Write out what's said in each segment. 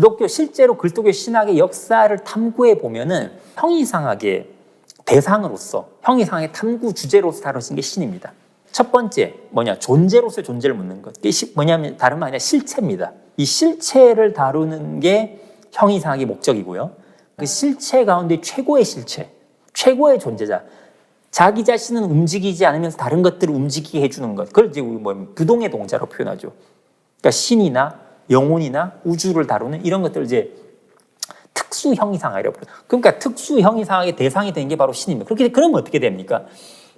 기독교 실제로 그리스도교 신학의 역사를 탐구해 보면은 형이상하게 대상으로서 형이상의 탐구 주제로서 다뤄진 게 신입니다. 첫 번째 뭐냐 존재로서의 존재를 묻는 것. 이게 시- 뭐냐면 다름 아니라 실체입니다. 이 실체를 다루는 게 형이상학의 목적이고요. 그 실체 가운데 최고의 실체, 최고의 존재자. 자기 자신은 움직이지 않으면서 다른 것들을 움직이게 해주는 것. 그걸 이제 뭐 부동의 동자로 표현하죠. 그러니까 신이나 영혼이나 우주를 다루는 이런 것들을 이제 특수 형이상학이라고 불러요. 그러니까 특수 형이상학의 대상이 된게 바로 신입니다. 그렇게 그러면 어떻게 됩니까?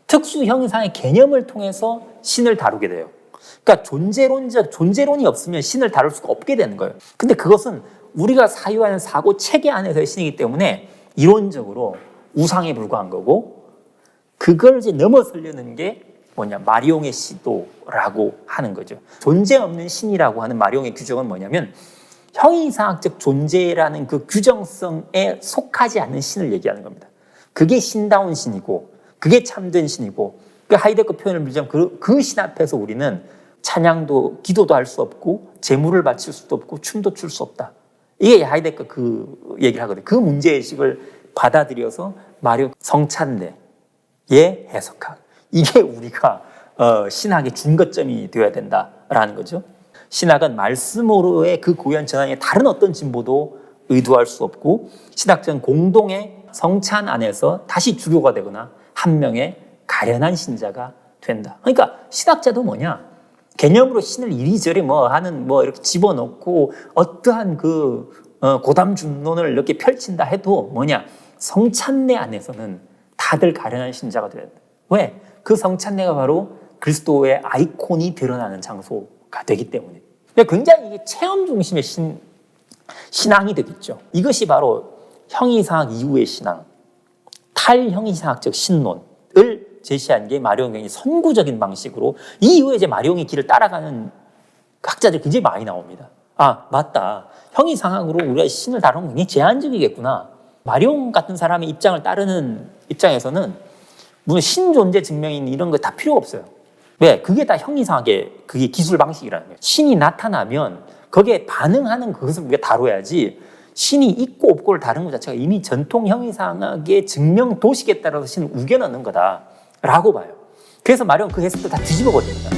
특수 형이상의 개념을 통해서 신을 다루게 돼요. 그러니까 존재론적 존재론이 없으면 신을 다룰 수가 없게 되는 거예요. 근데 그것은 우리가 사유하는 사고 체계 안에서의 신이기 때문에 이론적으로 우상에 불과한 거고 그걸 이제 넘어서려는 게 뭐냐 마리옹의 시도라고 하는 거죠. 존재 없는 신이라고 하는 마리옹의 규정은 뭐냐면 형이상학적 존재라는 그 규정성에 속하지 않는 신을 얘기하는 겁니다. 그게 신다운 신이고 그게 참된 신이고 그 하이데거 표현을 빌자면 그, 그 신 앞에서 우리는 찬양도 기도도 할 수 없고 제물을 바칠 수도 없고 춤도 출 수 없다. 이게 하이데거 그 얘기를 하거든요. 그 문제 의식을 받아들여서 마리오 성찬례 예 해석학. 이게 우리가 어, 신학의 중거점이 되어야 된다라는 거죠. 신학은 말씀으로의 그 고연 전환에 다른 어떤 진보도 의도할 수 없고 신학적인 공동의 성찬 안에서 다시 주교가 되거나 한 명의 가련한 신자가 된다. 그러니까 신학자도 뭐냐? 개념으로 신을 이리저리 뭐 하는 뭐 이렇게 집어넣고 어떠한 그 어, 고담 중론을 이렇게 펼친다 해도 뭐냐? 성찬례 안에서는 다들 가련한 신자가 돼야 돼. 왜? 그 성찬례가 바로 그리스도의 아이콘이 드러나는 장소가 되기 때문에. 굉장히 이게 체험 중심의 신, 신앙이 되겠죠. 이것이 바로 형이상학 이후의 신앙, 탈형이상학적 신론을 제시한 게 마리옹의 선구적인 방식으로 이 이후에 이제 마리옹의 길을 따라가는 학자들이 굉장히 많이 나옵니다. 아, 맞다. 형이상학으로 우리가 신을 다루는 게 굉장히 제한적이겠구나. 마리옹 같은 사람의 입장을 따르는 입장에서는 무슨 신존재 증명인 이런 거 다 필요 없어요. 왜? 그게 다 형이상학의 그게 기술 방식이라는 거예요. 신이 나타나면 거기에 반응하는 그것을 우리가 다뤄야지 신이 있고 없고를 다루는 것 자체가 이미 전통 형이상학의 증명 도식에 따라서 신을 우겨넣는 거다라고 봐요. 그래서 마리옹 그 해석도 다 뒤집어 버립니다.